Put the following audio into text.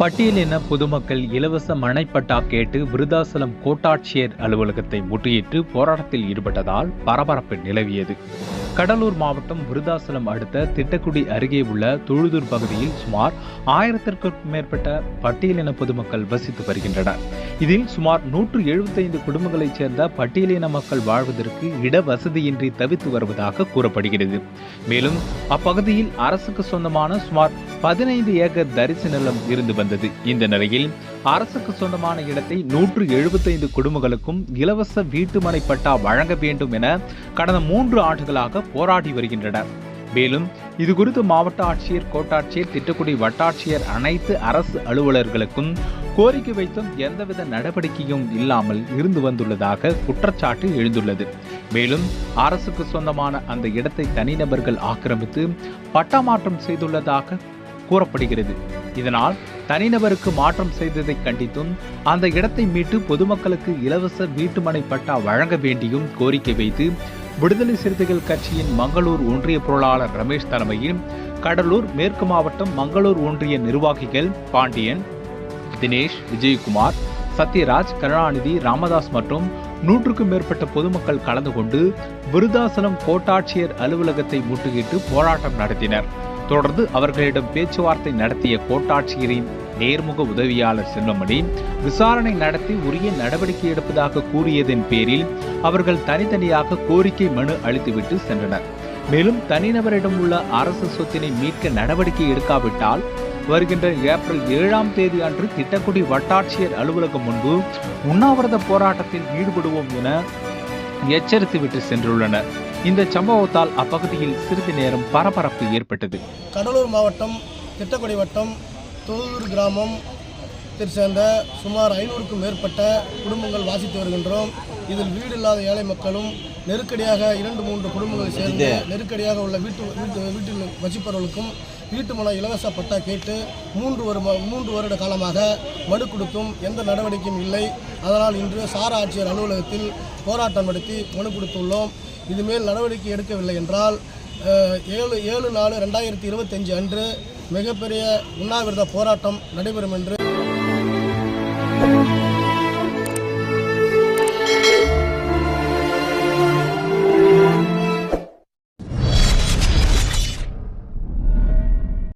பட்டியலின பொதுமக்கள் இலவச மனைப்பட்டா கேட்டு விருதாசலம் கோட்டாட்சியர் அலுவலகத்தை முற்றுகிட்டு போராட்டத்தில் ஈடுபட்டதால் பரபரப்பு நிலவியது. கடலூர் மாவட்டம் விருதாசலம் அடுத்த திட்டக்குடி அருகே உள்ள தொழுதூர் பகுதியில் சுமார் ஆயிரத்திற்கும் மேற்பட்ட பட்டியலின பொதுமக்கள் வசித்து வருகின்றனர். இதில் சுமார் நூற்று எழுபத்தைந்து குடும்பங்களைச் சேர்ந்த பட்டியலின மக்கள் வாழ்வதற்கு இட வசதியின்றி தவித்து வருவதாக கூறப்படுகிறது. மேலும் அப்பகுதியில் அரசுக்கு சொந்தமான சுமார் பதினைந்து ஏக்கர் தரிசு நிலம் இருந்து வந்தது. இந்த நிலையில் அரசுக்கு சொந்தமான இடத்தை நூற்று எழுபத்தைந்து குடும்பங்களுக்கும் இலவச வீட்டுமனை பட்டா வழங்க வேண்டும் என கடந்த மூன்று ஆண்டுகளாக போராடி வருகின்றனர். மேலும் இது குறித்து மாவட்ட ஆட்சியர் கோட்டாட்சியர் திட்டக்குடி வட்டாட்சியர் அனைத்து அரசு அலுவலர்களுக்கும் கோரிக்கை வைத்தும் எந்தவித நடவடிக்கையும் இல்லாமல் இருந்து வந்துள்ளதாக குற்றச்சாட்டு எழுந்துள்ளது. மேலும் அரசுக்கு சொந்தமான அந்த இடத்தை தனிநபர்கள் ஆக்கிரமித்து பட்டா மாற்றம் செய்துள்ளதாக கூறப்படுகிறது. இதனால் தனிநபருக்கு மாற்றம் செய்ததை கண்டித்தும் அந்த இடத்தை மீட்டு பொதுமக்களுக்கு இலவச வீட்டுமனை பட்டா வழங்க வேண்டியும் கோரிக்கை வைத்து விடுதலை சிறுத்தைகள் கட்சியின் மங்களூர் ஒன்றிய பொருளாளர் ரமேஷ் தலைமையில் கடலூர் மேற்கு மாவட்டம் மங்களூர் ஒன்றிய நிர்வாகிகள் பாண்டியன் தினேஷ் விஜயகுமார் சத்யராஜ் கருணாநிதி ராமதாஸ் மற்றும் நூற்றுக்கும் மேற்பட்ட பொதுமக்கள் கலந்து கொண்டு விருதாசலம் கோட்டாட்சியர் அலுவலகத்தை முட்டுகிட்டு போராட்டம் நடத்தினர். தொடர்ந்து அவர்களிடம் பேச்சுவார்த்தை நடத்திய கோட்டாட்சியரின் நேர்முக உதவியாளர் செல்வமணி விசாரணை நடத்தி உரிய நடவடிக்கை எடுப்பதாக கூறியதன் பேரில் அவர்கள் தனித்தனியாக கோரிக்கை மனு அளித்துவிட்டு சென்றனர். மேலும் தனிநபரிடம் உள்ள அரசு சொத்தினை மீட்க நடவடிக்கை எடுக்காவிட்டால் வருகின்ற ஏப்ரல் ஏழாம் தேதி அன்று திட்டக்குடி வட்டாட்சியர் அலுவலகம் முன்பு உண்ணாவிரத போராட்டத்தில் ஈடுபடுவோம் என எச்சரித்துவிட்டு சென்றுள்ளனர். இந்த சம்பவத்தால் அப்பகுதியில் சிறிது நேரம் பரபரப்பு ஏற்பட்டது. கடலூர் மாவட்டம் திட்டக்குடி வட்டம் தொழுதூர் கிராமம் சேர்ந்த சுமார் ஐநூறுக்கும் மேற்பட்ட குடும்பங்கள் வாசித்து வருகின்றோம். இதில் வீடு இல்லாத ஏழை மக்களும் நெருக்கடியாக இரண்டு மூன்று குடும்பங்கள் சேர்ந்து நெருக்கடியாக உள்ள வீட்டு வீட்டு வீட்டில் வசிப்பவர்களுக்கும் வீட்டு இலவச பட்டா கேட்டு மூன்று ஒரு மூன்று வருட காலமாக மனு கொடுத்தும் எந்த நடவடிக்கையும் இல்லை. அதனால் இன்று சார ஆட்சியர் அலுவலகத்தில் போராட்டம் நடத்தி மனு கொடுத்துள்ளோம். இதுமேல் நடவடிக்கை எடுக்கவில்லை என்றால் ஏழு ஏழு நாலு ரெண்டாயிரத்தி இருபத்தஞ்சு அன்று மிகப்பெரிய உண்ணாவிரத போராட்டம் நடைபெறும் என்று